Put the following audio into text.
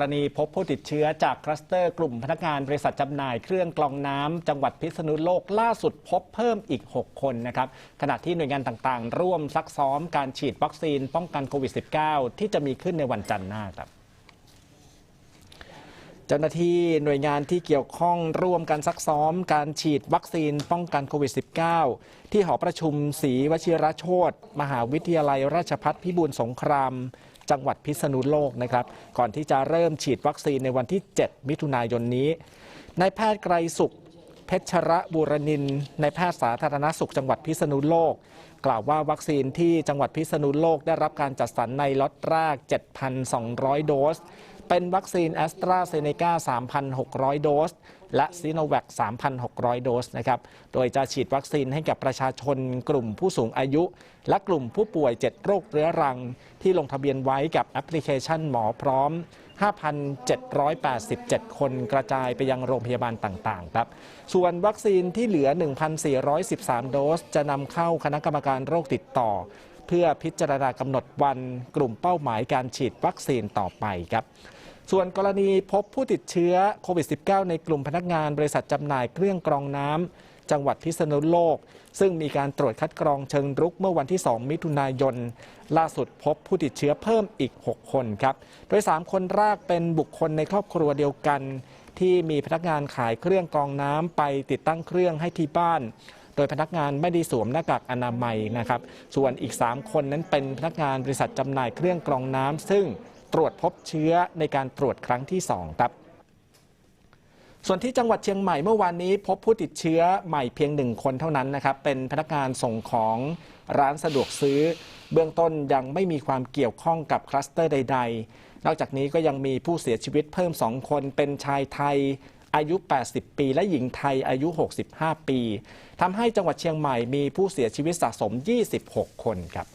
กรณีพบผู้ติดเชื้อจากคลัสเตอร์กลุ่มพนักงานบริษัทจำหน่ายเครื่องกรองน้ำจังหวัดพิษณุโลกล่าสุดพบเพิ่มอีก 6 คนนะครับขณะที่หน่วยงานต่างๆ ร่วมซักซ้อมการฉีดวัคซีนป้องกันโควิด -19 ที่จะมีขึ้นในวันจันทร์หน้าครับเจ้าหน้าที่หน่วยงานที่เกี่ยวข้องร่วมกันซักซ้อมการฉีดวัคซีนป้องกันโควิด -19 ที่หอประชุมศรีวชิรโชตมหาวิทยาลัยราชพัฒพิบูลสงคราม จังหวัดพิษณุโลกนะครับ ก่อนที่จะเริ่มฉีดวัคซีนในวันที่ 7 มิถุนายนนี้นายแพทย์ไกรสุขเพชรบุรนินในายแพทย์สาธารณสุขจังหวัดพิษณุโลก กล่าวว่าวัคซีนที่จังหวัดพิษณุโลกได้รับการจัดสรรในล็อตแรก 7,200 โดส เป็นวัคซีนแอสตราเซเนกา3,600 โดส และซีโนแวค3,600 โดสนะครับ โดยจะฉีดวัคซีนให้กับประชาชนกลุ่มผู้สูงอายุ และกลุ่มผู้ป่วย 7 โรคเรื้อรัง ที่ลงทะเบียนไว้กับแอปพลิเคชันหมอพร้อม 5,787 คนกระจายไปยังโรงพยาบาลต่าง ๆ ครับ ส่วนวัคซีนที่เหลือ 1,413 โดส จะนำเข้าคณะกรรมการโรคติดต่อเพื่อพิจารณากำหนดวันกลุ่มเป้าหมายการฉีดวัคซีนต่อไปครับ ส่วนกรณีพบผู้ติดเชื้อโควิด -19 ในกลุ่มพนักงานบริษัทจำหน่ายเครื่องกรองน้ำจังหวัดพิษณุโลก ซึ่งมีการตรวจคัดกรองเชิงรุกเมื่อวันที่ 2 มิถุนายน ล่าสุดพบผู้ติดเชื้อเพิ่มอีก 6 คนครับ โดย 3 คนแรกเป็นบุคคลในครอบครัวเดียวกัน ที่มีพนักงานขายเครื่องกรองน้ำไปติดตั้งเครื่องให้ที่บ้านโดยพนักงานไม่ได้สวมหน้ากากอนามัยนะครับ ส่วนอีก 3 คนนั้นเป็นพนักงานบริษัทจำหน่ายเครื่องกรองน้ำซึ่ง ตรวจพบเชื้อในการตรวจครั้งที่ 2 ครับ ส่วนที่จังหวัดเชียงใหม่เมื่อวานนี้ พบผู้ติดเชื้อใหม่เพียงหนึ่งคนเท่านั้นนะครับ เป็นพนักงานส่งของร้านสะดวกซื้อ เบื้องต้นยังไม่มีความเกี่ยวข้องกับคลัสเตอร์ใด ๆ นอกจากนี้ก็ยังมีผู้เสียชีวิตเพิ่ม 2 คนเป็นชายไทยอายุ 80 ปี และหญิงไทยอายุ 65 ปี ทำให้จังหวัดเชียงใหม่มีผู้เสียชีวิตสะสม 26 คนครับ